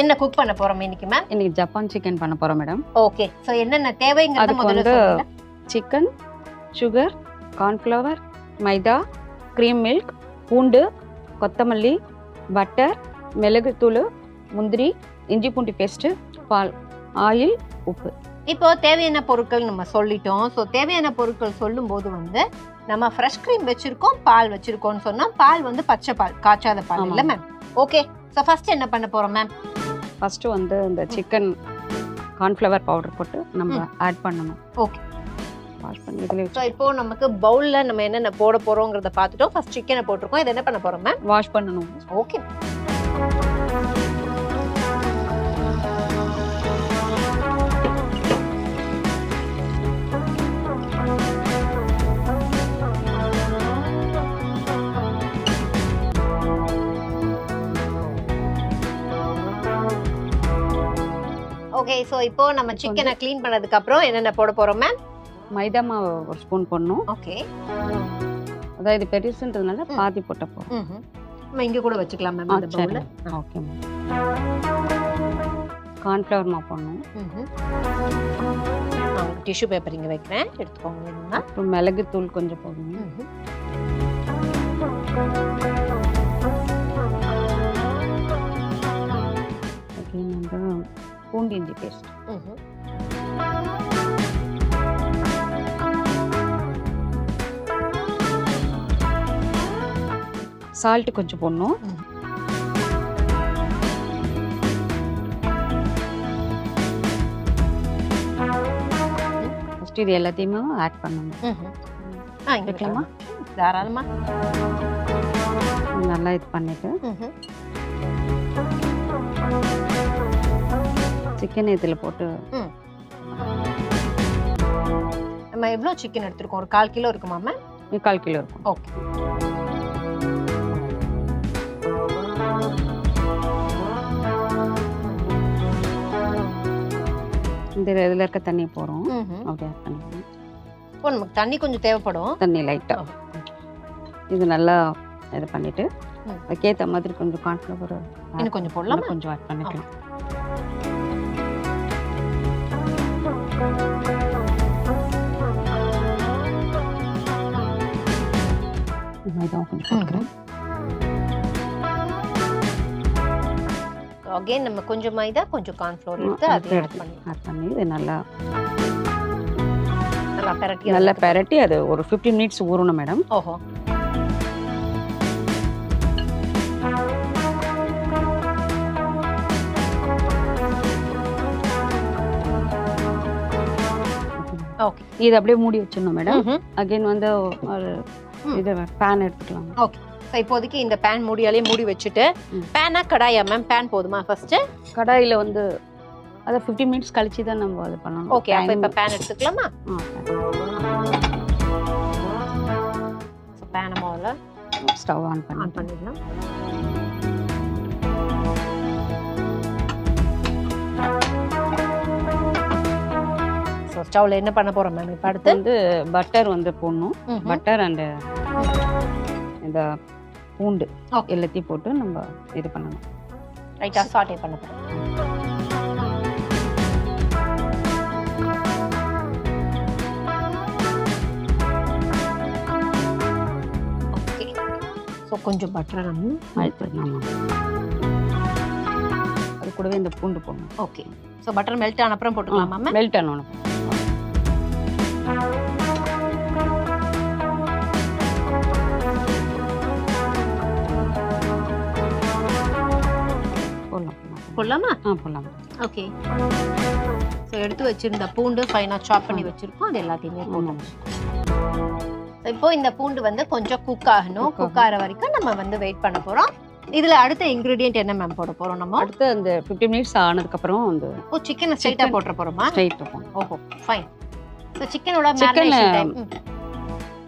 என்ன குக் பண்ண போறோம் இன்னைக்கு மேம் இன்னைக்கு ஜப்பான் சிக்கன் பண்ண போறோம் மேடம் ஓகே சோ என்னென்ன தேவைங்கிறத முதல்ல சொல்லுங்க. Chicken sugar cornflour maida cream milk பூண்டு கொத்தமல்லி பட்டர் மிளகுத்தூள் முந்திரி இஞ்சி பூண்டு பேஸ்ட்டு பால் ஆயில் உப்பு. இப்போ தேவையான பொருட்கள் நம்ம சொல்லிட்டோம். ஸோ தேவையான பொருட்கள் சொல்லும்போது வந்து நம்ம ஃப்ரெஷ் க்ரீம் வச்சிருக்கோம் பால் வச்சிருக்கோம்னு சொன்னா பால் வந்து பச்சை பால் காய்ச்சாத பால். இல்ல மேம் ஓகே ஸோ ஃபர்ஸ்ட் என்ன பண்ண போறோம் மேம் ஃபஸ்ட்டு வந்து இந்த சிக்கன் கார்ன்ஃப்ளவர் பவுடர் போட்டு நம்ம ஆட் பண்ணணும். Okay. வாஷ் பண்ணி இதில் ஸோ இப்போ நமக்கு பவுல்ல நம்ம என்னென்ன போட போறோங்கிறத பார்த்துட்டோம். ஃபர்ஸ்ட் சிக்கனை போட்டிருக்கோம். இதை என்ன பண்ண போறோம் மேம் வாஷ் பண்ணணும். ஓகே ஸோ இப்போ நம்ம சிக்கனை க்ளீன் பண்ணதுக்கு அப்புறம் என்னென்ன போட போறோம் மேம் மைதா மாவு ஒரு ஸ்பூன் போடணும். ஓகே அதாவது இது பெருசுன்றதுனால ம். பாதி போட்ட போதும் நம்ம இங்க கூட வச்சுக்கலாம் மேம் சரி பவுல்ல ஓகே கார்ன்ஃப்ளவர் மாவு போடணும். டிஷ்யூ பேப்பர் இங்க வைக்கிறேன். எடுத்துக்கோங்க வேணும்னா. அப்புறம் மிளகுத்தூள் கொஞ்சம் போடணும் வந்து பூண்டு இஞ்சி பேஸ்ட் ம்ஹும். சால்ட் கொஞ்சம் போடணும் ம். ஃபஸ்ட்டு இது எல்லாத்தையுமே ஆட் பண்ணணும் ம்ஹும். ஆ இங்க வைக்கலாமா? வைக்கலாமா தாராளமா நல்லா இது பண்ணிட்டு சிக்கன் இதில் போட்டு? நம்ம எவ்வளவு சிக்கன் எடுத்திருக்கோம்? ஒரு கால் கிலோ இருக்குமா மேம் கால் கிலோ இருக்கும். ஓகே. இந்த இதில் இருக்க தண்ணி போகிறோம் ஆட் பண்ணிக்கணும் இப்போ நமக்கு தண்ணி கொஞ்சம் தேவைப்படும். தண்ணி லைட்டாக இது நல்லா இது பண்ணிட்டு ம். அதுக்கேற்ற மாதிரி கொஞ்சம் கார்ன்ஃப்ளவர் இன்னும் கொஞ்சம் போடலாமா? கொஞ்சம் ஆட் பண்ணிக்கலாம். போட்டுக்கிறேன் அகைன் நம்ம கொஞ்சம் மைதா கொஞ்சம் கார்ன்ஃப்ளோர் எடுத்து அதையும் ஆட் பண்ணி ஆட் பண்ணி இது நல்லா நல்லா பெரட்டி நல்லா பெரட்டி அது ஒரு ஃபிஃப்டீன் மினிட்ஸ் ஊறணும் மேடம் ஓஹோ. ஓகே. இது அப்படியே மூடி வச்சிடணும் மேடம். அகைன் வந்து ஒரு. இது பேன் எடுத்துக்கலாம் So, இப்போதைக்கு இந்த பேன் மூடியாலே மூடி வச்சுட்டு. பேனா கடாயா மேம் பேன் போதுமா ஃபர்ஸ்ட் கடாயில் வந்து அதை ஃபிஃப்டீன் மினிட்ஸ் கழிச்சு தான் நம்ம அது பண்ணணும். ஓகே அப்ப இப்ப பேன் எடுத்துக்கலாமா? பேனை முதல்ல ஸ்டவ் ஆன் பண்ணி. ஆன் பண்ணிடலாம். ஸோ ஸ்டவ்ல என்ன பண்ண போறோம் மேம் இப்போ அடுத்து? வந்து பட்டர் வந்து போடணும். பட்டர் அண்டு இந்த பூண்டு. எல்லாத்தையும் போட்டு நம்ம இது பண்ணணும். ரைட்டா சாட்டே பண்ண ஓகே ஸோ கொஞ்சம் பட்டர் நம்ம அழுத்திடணும் அது கூடவே இந்த பூண்டு போடணும். ஓகே ஸோ பட்டர் மெல்ட் ஆன அப்புறம் போட்டுக்கலாமா மெல்ட் ஆனணும் போடலாம்? போடலாம். போடலாமா ஆ போடலாம். ஓகே. ஸோ எடுத்து வச்சிருந்த பூண்டு ஃபைனாக சாப் பண்ணி வச்சிருக்கோம். அது எல்லாத்தையுமே போடணும் இப்போ இந்த பூண்டு வந்து கொஞ்சம் குக் ஆகணும். குக் ஆகிற வரைக்கும் நம்ம வந்து வெயிட் பண்ண போறோம். இதுல அடுத்த இன்கிரீடியன்ட் என்ன மேம் போட போறோம் நம்ம? அடுத்து அந்த ஃபிஃப்டி மினிட்ஸ் ஆனதுக்கப்புறம் வந்து ஓ சிக்கனை ஸ்ட்ரைட்டா. போட்டுற போறோமா? ஸ்ட்ரைட் இருக்கும் ஓஹோ ஃபைன் ஸோ சிக்கனோட மேரினேஷன் டைம்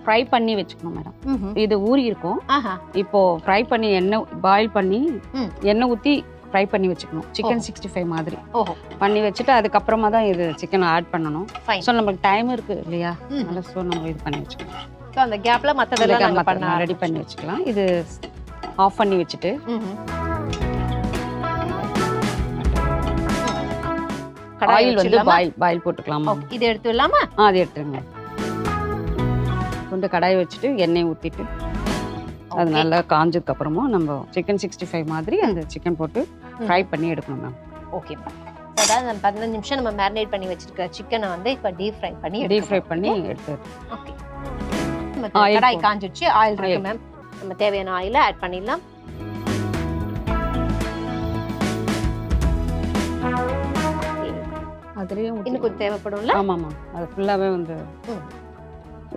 ஃப்ரை பண்ணி வச்சுக்கணும் மேடம் இது ஊறி இருக்கும். ஆஹா. இப்போ ஃப்ரை பண்ணி எண்ணெய் பாயில் பண்ணி. எண்ணெய் ஊற்றி ஃப்ரை பண்ணி வச்சுக்கணும். சிக்கன் சிக்ஸ்டி ஃபைவ் மாதிரி. ஓஹோ. பண்ணி வச்சுட்டு அதுக்கப்புறமா தான் இது சிக்கன் ஆட் பண்ணணும். ஸோ நமக்கு டைம் இருக்கு இல்லையா? அதனால ஸோ நம்ம இது பண்ணி வச்சுக்கலாம். ஸோ அந்த கேப்ல மத்ததெல்லாம் நாங்க பண்ண ரெடி பண்ணி வச்சுக்கலாம். இது ஆஃப் பண்ணி வச்சுட்டு. ஆயில் வந்து? பாயில் பாயில் போட்டுக்கலாமா? இது எடுத்து இல்லாமா ஆ அது எடுத்துருங்க. கொஞ்சம் கடாய் வச்சுட்டு எண்ணெய் ஊற்றிட்டு அது நல்லா காஞ்சதுக்கு அப்புறமா நம்ம சிக்கன் சிக்ஸ்டி ஃபைவ் மாதிரி அந்த சிக்கன் போட்டு ஃப்ரை பண்ணி எடுக்கணும் மேம் ஓகே அதாவது நம்ம பதினஞ்சு நிமிஷம் நம்ம மேரினேட் பண்ணி வச்சிருக்க சிக்கனை வந்து இப்போ டீப் ஃப்ரை பண்ணி டீப் ஃப்ரை பண்ணி எடுத்து ஓகே கடாய் காஞ்சிடுச்சு ஆயில் இருக்கு. மேம் நம்ம தேவையான ஆயில ஆட் பண்ணிடலாம். அதுலேயும் இன்னும் கொஞ்சம் தேவைப்படும்ல? ஆமாம் மேம் அது ஃபுல்லாகவே வந்து.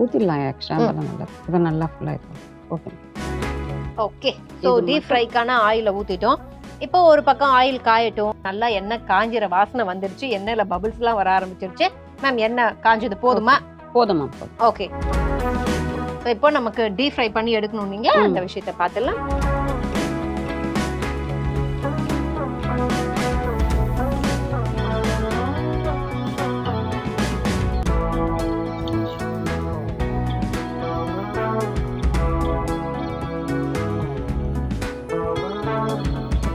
ஊற்றிடலாம் எக்ஸ்ட்ரா நல்லா இது நல்லா ஃபுல்லாக இருக்கும். ஓகே ஓகே ஸோ டீப் ஃப்ரைக்கான ஆயில ஊத்திட்டோம். இப்போ ஒரு பக்கம் ஆயில் காயட்டும். நல்லா எண்ணெய் காஞ்சிற வாசனை வந்துருச்சு. எண்ணெயில பபிள்ஸ்லாம் வர ஆரம்பிச்சிருச்சு. மேம் எண்ணெய் காஞ்சது போதுமா? போதும் ஓகே இப்போ நமக்கு டீப் ஃப்ரை பண்ணி எடுக்கணும் நீங்க ம். அந்த விஷயத்தை பார்த்துடலாம்.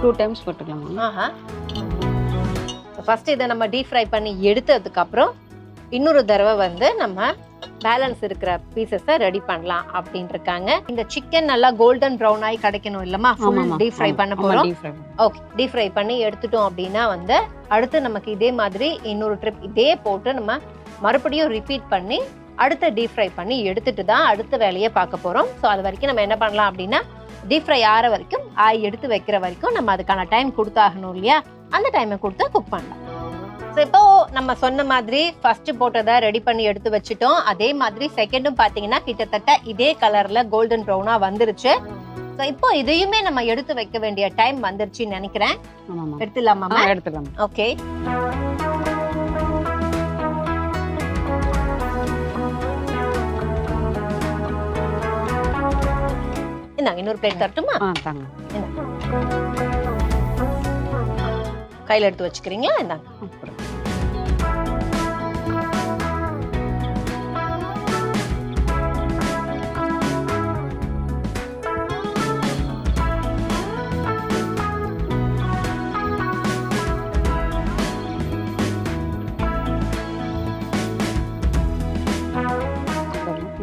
டூ டைம்ஸ் போட்டுக்கலாம்? ஆஹா. ஃபர்ஸ்ட் இதை நம்ம டீப் ஃப்ரை பண்ணி எடுத்ததுக்கு அப்புறம் இன்னொரு தடவை வந்து நம்ம பேலன்ஸ் இருக்கிற பீசஸை ரெடி பண்ணலாம் அப்படின்னு இருக்காங்க இந்த சிக்கன் நல்லா கோல்டன் ப்ரௌன் ஆகி கிடைக்கணும் இல்லமா டீப் ஃப்ரை பண்ண போறோம். ஓகே டீப் ஃப்ரை பண்ணி எடுத்துட்டோம் அப்படின்னா வந்து அடுத்து நமக்கு இதே மாதிரி இன்னொரு ட்ரிப் இதே போட்டு நம்ம மறுபடியும் ரிப்பீட் பண்ணி அடுத்த டீப் ஃப்ரை பண்ணி எடுத்துட்டு தான் அடுத்த வேலையை பார்க்க போறோம். ஸோ அது வரைக்கும் நம்ம என்ன பண்ணலாம் அப்படின்னா டீப் ஃப்ரை ஆற வரைக்கும் ஆய் எடுத்து வைக்கிற வரைக்கும் நம்ம அதுக்கான டைம் கொடுத்தாகணும் இல்லையா? அந்த டைமை கொடுத்து குக் பண்ணலாம். ஸோ இப்போ நம்ம சொன்ன மாதிரி ஃபர்ஸ்ட் போட்டதை ரெடி பண்ணி எடுத்து வச்சுட்டோம். அதே மாதிரி செகண்டும் பார்த்தீங்கன்னா கிட்டத்தட்ட இதே கலர்ல கோல்டன் ப்ரௌனா வந்துருச்சு. ஸோ இப்போ இதையுமே நம்ம எடுத்து வைக்க வேண்டிய டைம் வந்துருச்சுன்னு நினைக்கிறேன். ஆ எடுத்துக்கலாம் ஓகே இந்தாங்க இன்னொரு பிளேட் தரட்டுமா ஆ தாங்க கையில எடுத்து வச்சுக்கிறீங்களா இந்தாங்க அப்புறம்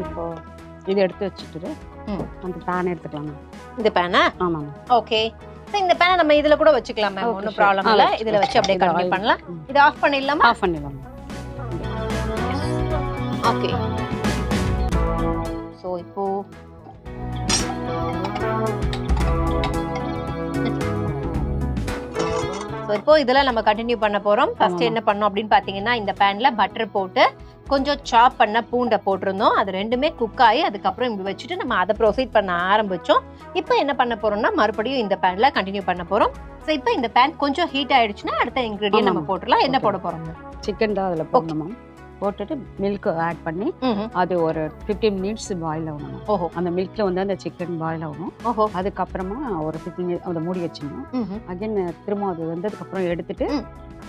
இப்போ இது எடுத்து வச்சுட்டு ம். அந்த பேன் எடுத்துக்கலாம் இந்த பேனா ஆமாம் ஓகே இந்த பேனை நம்ம இதுல கூட வச்சுக்கலாம் மேம் ஒன்றும். ப்ராப்ளம் இல்ல. இதுல வச்சு அப்படியே கண்டினியூ. பண்ணலாம். இதை ஆஃப் பண்ணிடலாமா? ஆஃப் பண்ணிடலாம் ஓகே ஸோ இப்போ ஸோ இப்போ இதெல்லாம் நம்ம கண்டினியூ பண்ண போறோம். ஃபர்ஸ்ட். என்ன பண்ணோம் அப்படின்னு பார்த்தீங்கன்னா இந்த பேன்ல பட்டர் போட்டு கொஞ்சம் சாப் பண்ண பூண்டை போட்டிருந்தோம். அது ரெண்டுமே குக் ஆகி அதுக்கப்புறம் இப்படி வச்சுட்டு நம்ம அதை ப்ரொசீட் பண்ண ஆரம்பிச்சோம். இப்போ என்ன பண்ண போறோம்னா மறுபடியும் இந்த பேன்ல கண்டினியூ பண்ண போறோம். ஸோ இப்போ இந்த பேன் கொஞ்சம் ஹீட் ஆயிடுச்சுன்னா அடுத்த இன்கிரீடியன் நம்ம. போட்டுடலாம். என்ன. போட போறோம்? சிக்கன் தான் அதில் போடணும்? போட்டுட்டு மில்க் ஆட் பண்ணி. அது ஒரு ஃபிஃப்டீன் மினிட்ஸ் பாயில் ஆகணும். ஓஹோ. அந்த மில்க்ல வந்து அந்த சிக்கன் பாயில் ஆகணும். ஓஹோ. அதுக்கப்புறமா ஒரு ஃபிஃப்டீன் மினிட் அதை மூடி வச்சிடணும். அகைன் திரும்ப அது வெந்ததுக்கப்புறம் எடுத்துட்டு.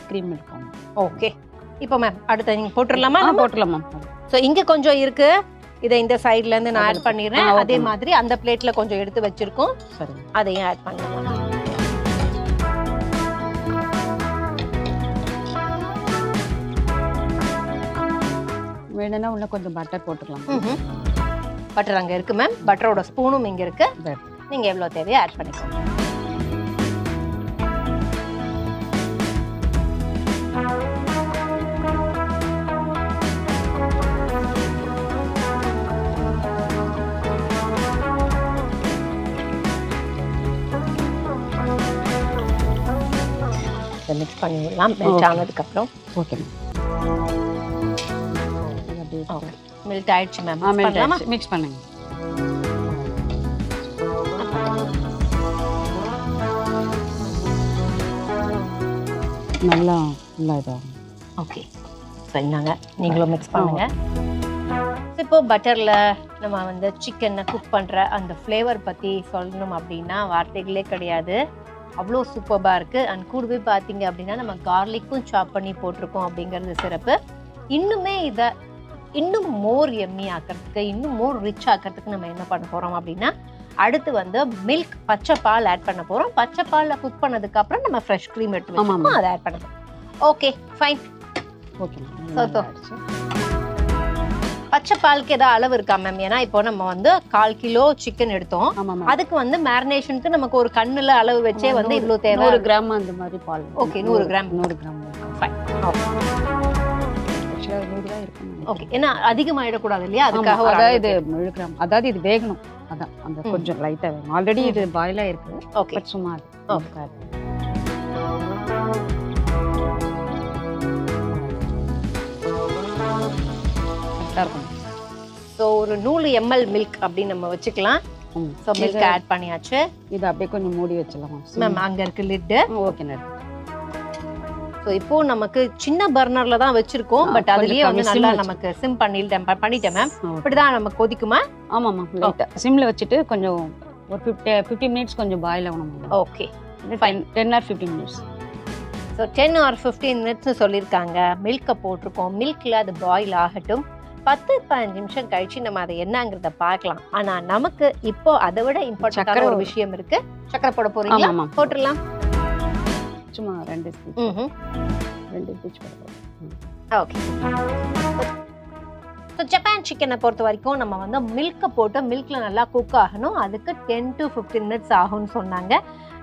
க்ரீம் மில்க் ஆகும் ஓகே இப்போ மேம் அடுத்து நீங்க போட்டுடலாமா? போட்டுடலாம் மேம் ஸோ இங்க கொஞ்சம் இருக்கு. இதை இந்த சைடுல இருந்து நான் ஆட் பண்ணிடுறேன். அதே. மாதிரி அந்த பிளேட்ல கொஞ்சம் எடுத்து வச்சிருக்கோம். சரி அதையும் ஆட் பண்ணிடலாம் வேணும்னா உள்ள கொஞ்சம் பட்டர் போட்டுக்கலாம். பட்டர் அங்க இருக்கு மேம் பட்டரோட ஸ்பூனும் இங்க இருக்கு. Right. நீங்க எவ்வளவு தேவையோ ஆட் பண்ணிக்கோங்க. மிக்ஸ் பண்ணிடலாம். Melt Okay. ஆனதுக்கு அப்புறம் ஓகே மேம் ஓகே. மெல்ட் ஆயிடுச்சு மேம் பண்ணலாமா? மிக்ஸ் பண்ணுங்க. நல்லா நல்லா இதாகும் ஓகே. சொன்னாங்க. நீங்களும் மிக்ஸ் பண்ணுங்க. இப்போ பட்டர்ல நம்ம வந்து சிக்கனை குக் பண்ற அந்த ஃப்ளேவர் பத்தி சொல்லணும் அப்படின்னா வார்த்தைகளே கிடையாது. அவ்வளோ சூப்பராக இருக்கு. அண்ட் கூடவே பார்த்தீங்க அப்படின்னா நம்ம கார்லிக்கும் சாப் பண்ணி போட்டிருக்கோம் அப்படிங்கிறது சிறப்பு. இன்னுமே இதை இன்னும் மோர் எம்மி ஆக்கிறதுக்கு இன்னும் மோர் ரிச் ஆக்கிறதுக்கு நம்ம என்ன பண்ண போறோம் அப்படின்னா அடுத்து வந்து மில்க் பச்சை பால் ஆட் பண்ண போறோம். பச்சை பால்ல குக் பண்ணதுக்கு அப்புறம் நம்ம ஃப்ரெஷ் க்ரீம் எடுத்து ஆமாம், வச்சிருக்கோம் அதை ஆட் பண்ண ஓகே ஃபைன் ஓகே பச்சை பாலுக்கு ஏதாவது அளவு இருக்கா மேம் ஏன்னா இப்போ நம்ம வந்து கால் கிலோ சிக்கன் எடுத்தோம். அதுக்கு வந்து மேரினேஷனுக்கு நமக்கு ஒரு கண்ணுல அளவு வச்சே வந்து இவ்வளவு தேவை நூறு கிராம் அந்த மாதிரி பால் Okay, நூறு கிராம். நூறு கிராம். Fine. ஆக்சுவலாக நூறு தான் ஓகே ஏன்னா அதிகமாயிடக்கூடாது இல்லையா? அதுக்காக அதாவது இது கிராம் அதாவது இது வேகணும். அதான் அந்த. கொஞ்சம் லைட்டா வேகணும். ஆல்ரெடி இது பாயில் ஆயிருக்கு ஓகே சும்மா அது. இருக்காது. கரெக்டா இருக்கும். ஸோ ஒரு நூறு எம்எல் மில்க் அப்படின்னு நம்ம வச்சுக்கலாம். ஸோ மில்க் ஆட் பண்ணியாச்சு. இது அப்படியே கொஞ்சம் மூடி வச்சிடலாம். மேம் அங்க இருக்கு லிட்டு ஓகே நடு. ஸோ இப்போ நமக்கு சின்ன பர்னர்ல தான் வச்சிருக்கோம். பட் அதுலயே வந்து நல்லா நமக்கு சிம் பண்ணிட்டேன் பண்ணிட்டேன் மேம். இப்படிதான் நமக்கு கொதிக்குமா? ஆமாம்மா லைட்டா சிம்ல வச்சுட்டு கொஞ்சம் ஒரு ஃபிஃப்டி ஃபிஃப்டி மினிட்ஸ் கொஞ்சம் பாயில் ஆகணும் okay fine ten or fifty minutes so ten or fifteen மினிட்ஸ்னு சொல்லியிருக்காங்க. மில்கை போட்டிருக்கோம். மில்க்ல அது பாயில் ஆகட்டும். பத்து பதினஞ்சு நிமிஷம் கழிச்சு நம்ம அதை என்னங்கிறத பார்க்கலாம். ஆனா நமக்கு இப்போ அதை விட இம்பார்ட்டன்டான ஒரு விஷயம் இருக்கு. சக்கரை போட போறீங்களா? போட்டுடலாம். சும்மா ரெண்டு ஸ்பீச் ரெண்டு ஸ்பீச் ஓகே ஸோ ஜப்பான் சிக்கனை பொறுத்த வரைக்கும் நம்ம வந்து மில்க்கை போட்டு மில்க்ல நல்லா குக் ஆகணும். அதுக்கு டென் டு ஃபிஃப்டீன் மினிட்ஸ் ஆகும்னு சொன்னாங்க.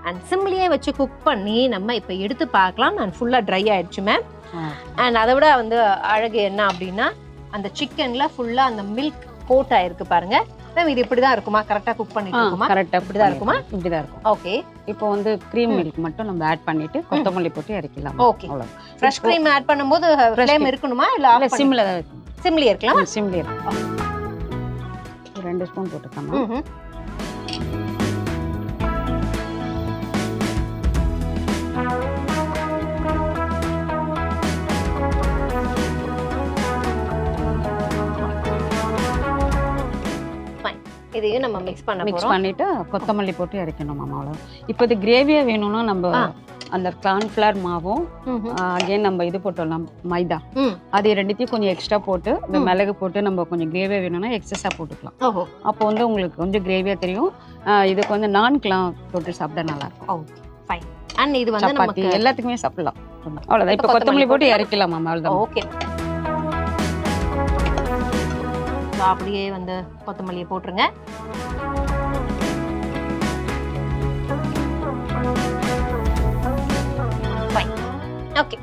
அண்ட் சிம்லேயே வச்சு குக் பண்ணி நம்ம இப்போ எடுத்து பார்க்கலாம். நான் ஃபுல்லாக ட்ரை ஆயிடுச்சு மேம் அண்ட் அதை விட வந்து அழகு என்ன அப்படின்னா அந்த சிக்கன்ல ஃபுல்லா அந்த மில்க் கோட் ஆயிருக்கு பாருங்க. மேம் இது இப்படி தான் இருக்குமா கரெக்டாக குக் பண்ணிட்டு இருக்குமா? கரெக்டா இப்படிதான் இருக்குமா? இப்படிதான் இருக்கும். ஓகே இப்போ வந்து க்ரீம். மில்க் மட்டும் நம்ம ஆட் பண்ணிட்டு கொத்தமல்லி போட்டு இறக்கலாம் Okay. அவ்வளோ ஃப்ரெஷ் க்ரீம் ஆட் பண்ணும்போது ஃப்ளேம் இருக்கணுமா? இல்ல சிம்ல சிம்லி இருக்கலாம் சிம்ல இருக்கும் ஒரு ரெண்டு ஸ்பூன் போட்டுக்கலாமா? இதையும் நம்ம மிக்ஸ் பண்ண மிக்ஸ் போறோம். பண்ணிட்டு கொத்தமல்லி போட்டு இறக்கணும் மாமா அவ்வளோ இப்போ இது கிரேவியா வேணும்னா நம்ம. அந்த கார்ன்ஃபிளவர் மாவும். அகைன் நம்ம இது போட்டுடலாம் மைதா. அது ரெண்டுத்தையும் கொஞ்சம் எக்ஸ்ட்ரா போட்டு இந்த. மிளகு போட்டு நம்ம கொஞ்சம் கிரேவியா வேணும்னா எக்ஸஸாக போட்டுக்கலாம். அப்போ வந்து உங்களுக்கு கொஞ்சம் கிரேவியா தெரியும். இதுக்கு வந்து நான்கெலாம் தொட்டு சாப்பிட்டா நல்லா இருக்கும். ஃபைன் அண்ட் இது வந்து நமக்கு எல்லாத்துக்குமே சாப்பிடலாம். அவ்வளோதான் இப்போ கொத்தமல்லி போட்டு போட்டு- இறக்கலாம் மாமா அவ்வளோதான் ஓகே. அப்படியே வந்து கொத்தமல்லியை போட்டுருங்க. ஓகே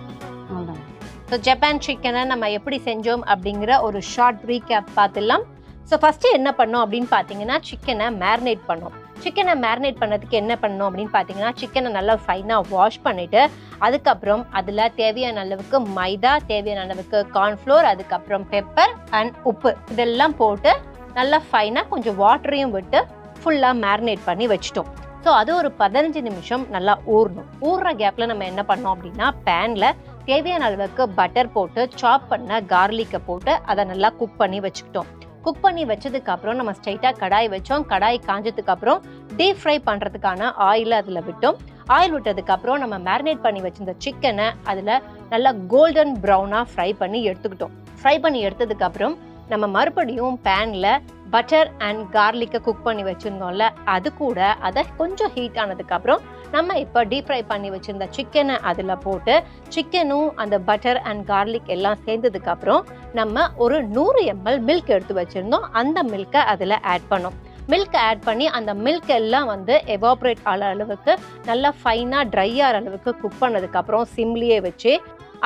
ஸோ ஜப்பான் சிக்கனை நம்ம எப்படி செஞ்சோம் அப்படிங்கிற ஒரு ஷார்ட் ரீகேப் பார்த்துடலாம். ஸோ ஃபஸ்ட்டு என்ன பண்ணோம் அப்படின்னு பார்த்தீங்கன்னா சிக்கனை மேரினேட் பண்ணோம். சிக்கனை மேரினேட் பண்ணுறதுக்கு என்ன பண்ணணும் அப்படின்னு பார்த்தீங்கன்னா சிக்கனை நல்லா ஃபைனாக வாஷ் பண்ணிவிட்டு அதுக்கப்புறம் அதில் தேவையான அளவுக்கு மைதா தேவையான அளவுக்கு கார்ன்ஃப்ளோர் அதுக்கப்புறம் பெப்பர் அண்ட் உப்பு. இதெல்லாம் போட்டு நல்லா ஃபைனாக கொஞ்சம் வாட்டரையும் விட்டு ஃபுல்லாக மேரினேட் பண்ணி வச்சிட்டோம். ஸோ அது ஒரு பதினஞ்சு நிமிஷம் நல்லா ஊறணும். ஊறுற கேப்பில் நம்ம என்ன பண்ணோம் அப்படின்னா பேனில் தேவையான அளவுக்கு பட்டர் போட்டு சாப் பண்ண கார்லிக்கை போட்டு அதை நல்லா குக் பண்ணி வச்சுக்கிட்டோம். குக் பண்ணி வச்சதுக்கு அப்புறம் நம்ம ஸ்ட்ரைட்டாக கடாய் வச்சோம். கடாய் காஞ்சதுக்கு அப்புறம் டீப் ஃப்ரை பண்ணுறதுக்கான ஆயில் அதில் விட்டோம். ஆயில் விட்டதுக்கு அப்புறம் நம்ம மேரினேட் பண்ணி வச்சிருந்த சிக்கனை அதில் நல்லா கோல்டன் ப்ரௌனாக ஃப்ரை பண்ணி எடுத்துக்கிட்டோம். ஃப்ரை பண்ணி எடுத்ததுக்கு அப்புறம் நம்ம மறுபடியும் பேனில் பட்டர் அண்ட் கார்லிக்கை குக் பண்ணி வச்சுருந்தோம்ல அது கூட அதை கொஞ்சம் ஹீட் ஆனதுக்கப்புறம் நம்ம இப்போ டீப் ஃப்ரை பண்ணி வச்சுருந்த சிக்கனை அதில் போட்டு சிக்கனும் அந்த பட்டர் அண்ட் கார்லிக் எல்லாம் சேர்ந்ததுக்கப்புறம் நம்ம ஒரு நூறு எம்எல் மில்க் எடுத்து வச்சுருந்தோம். அந்த மில்கை அதில் ஆட் பண்ணோம். மில்க் ஆட் பண்ணி அந்த மில்க் எல்லாம் வந்து எவாப்ரேட் ஆகிற அளவுக்கு நல்லா ஃபைனாக ட்ரை ஆகிற அளவுக்கு குக் பண்ணதுக்கப்புறம் சிம்லியே வச்சு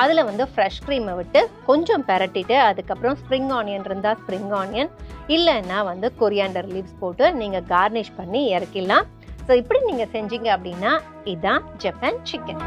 அதில் வந்து ஃப்ரெஷ் க்ரீமை விட்டு கொஞ்சம் பரட்டிட்டு அதுக்கப்புறம் ஸ்ப்ரிங் ஆனியன் இருந்தால் ஸ்ப்ரிங் ஆனியன் இல்லைன்னா வந்து கொரியாண்டர் லீவ்ஸ் போட்டு நீங்கள் கார்னிஷ் பண்ணி இறக்கிடலாம். ஸோ இப்படி நீங்கள் செஞ்சீங்க அப்படின்னா இதுதான் ஜப்பான் சிக்கன்